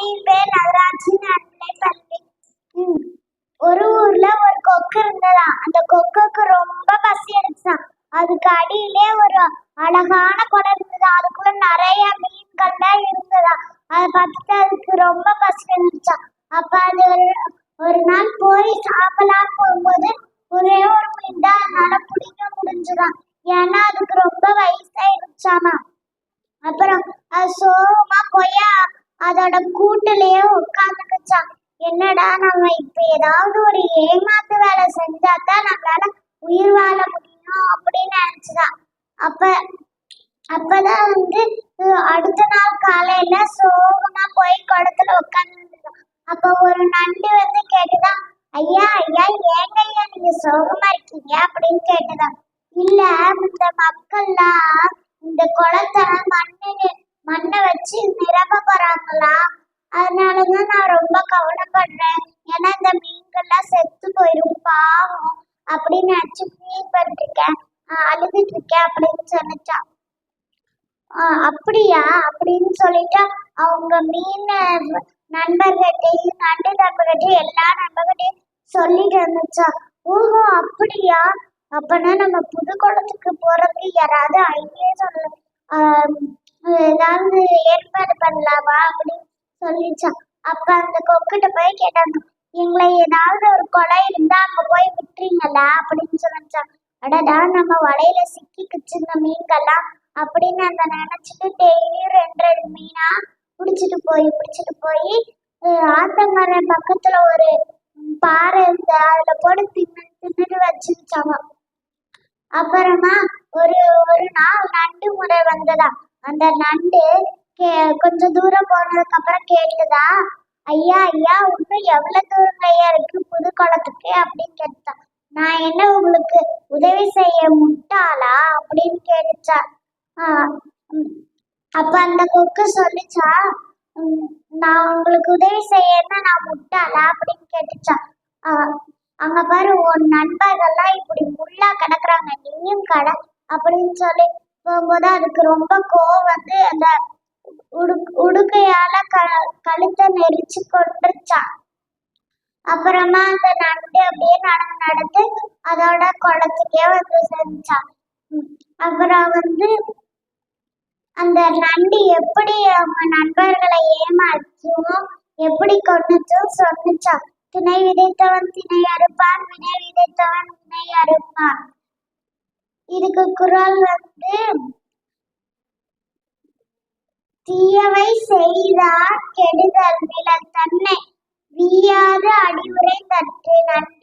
பள்ளியின் பேர் நகராட்சி நடுநிலை பள்ளி ஒரு ஊர்ல ஒரு கொக்கு இருந்ததா அந்த கொக்குக்கு ரொம்ப பசி அடிச்சான் அதுக்கு அடியிலே ஒரு அழகான குடம் இருந்தது அதுக்குள்ள நிறைய மீன்கள்லாம் இருந்ததா அதை பார்த்துட்டு அதுக்கு ரொம்ப பசி அடிச்சான் அப்ப அது ஒரு நாள் போய் சாப்பிடலாம் போகும்போது ஒரே ஒரு மீன் தான் அதனால பிடிக்க முடிஞ்சுதான் ஏன்னா அதுக்கு ரொம்ப வயசாயிருச்சாமா அப்புறம் அது சோகமா போய் அதோட கூட்டுலயே உட்காந்துக்குச்சான் என்னடா நம்ம இப்ப ஏதாவது ஒரு ஏமாத்து வேலை செஞ்சாதான் நம்மளால உயிர் வாழ முடியும் அப்படின்னு நினைச்சுதான் அப்ப அப்பதான் வந்து அடுத்த நாள் காலையில சோகமா போய் குளத்துல உட்காந்துருந்தோம் அப்ப ஒரு நண்டு வந்து கேட்டுதான் ஐயா ஐயா ஏங்க ஐயா நீங்க சோகமா இருக்கீங்க? அப்படின்னு கேட்டுதான் இல்ல இந்த மக்கள்லாம் இந்த குளத்தை மண்ணு மண்டை வச்சு நிரப்ப போறாங்களா? அதனாலதான் நான் ரொம்ப கவலைப்படுறேன். ஏன்னா இந்த மீன்கள்லாம் செத்து போயிடும் பாவம். அப்படின்னு நினைச்சு ஃபீல் பண்ணிட்டு இருக்கேன் ஆஹ் அழுதுட்டு இருக்கேன் அப்படின்னு சொன்னிச்சான் ஆஹ் அப்படியா? அப்படின்னு சொல்லிட்டு அவங்க மீன் நண்பர்கிட்டையும் நண்டு நண்பர்கிட்டையும் எல்லா நண்பர்கிட்டையும் சொல்லிட்டு இருந்துச்சா ஓஹோ அப்படியா? அப்பனா நம்ம புது குளத்துக்கு போறதுக்கு யாராவது ஐடியா சொல்ல. ஆஹ் ஏதாவது ஏற்பாடு பண்ணலாமா அப்படின்னு சொல்லிச்சான். அப்ப அந்த கொக்கிட்ட போய் கேட்டாங்க எங்களை ஏதாவது ஒரு கொலை இருந்தா அங்க போய் விட்டுறீங்களா அப்படின்னு சொல்லிச்சான் அடடா நம்ம வலையில சிக்கிக்குச்சு இந்த மீன்கள்லாம் அப்படின்னு அந்த நினைச்சிட்டு டெய்லியும் ரெண்டு ரெண்டு மீனா பிடிச்சிட்டு போய் பிடிச்சிட்டு போய் ஆத்தங்கரை பக்கத்துல ஒரு பாறை இருந்து அதுல போட்டு தின்னு தின்னுட்டு வச்சுருச்சாங்க அப்புறமா ஒரு ஒரு நாள் நண்டு முறை வந்ததா அந்த நண்டு கே கொஞ்சம் தூரம் போனதுக்கு அப்புறம் கேட்டுதா ஐயா ஐயா இன்னும் எவ்வளவு தூரம்லயா இருக்கு புது குளத்துக்கு அப்படின்னு கேட்டுதான் நான் என்ன உங்களுக்கு உதவி செய்ய முட்டாளா? அப்படின்னு கேட்டுச்சா. ஆஹ் அப்ப அந்த கொக்கு சொல்லிச்சா உம் நான் உங்களுக்கு உதவி செய்யன்னா நான் முட்டாளா? அப்படின்னு கேட்டுச்சா. ஆஹ் அங்க பாரு உன் நண்பர்கள்லாம் இப்படி முள்ளா கிடக்குறாங்க நீயும் கட அப்படின்னு சொல்லி போகும்போது அதுக்கு ரொம்ப கோவம் வந்து அந்த உடுக்கையால க கழுத்தை நெரிச்சு கொண்டுச்சான் அப்புறமா அந்த நண்டு அப்படியே நடந்து நடந்து அதோட குளத்துக்கே வந்து சேர்ந்துச்சான் உம் அப்புறம் வந்து அந்த நண்டு எப்படி அவங்க நண்பர்களை ஏமாற்றும் எப்படி கொண்டுச்சும் சொன்னிச்சான் திணை விதைத்தவன் திணை அறுப்பான் வினை விதைத்தவன் வினை அறுப்பான். இதுக்கு குரல் வந்து தீயவை செய்தார் கெடுதல் நில தன்னை வீயாது அடிவுரை தற்று நன்றி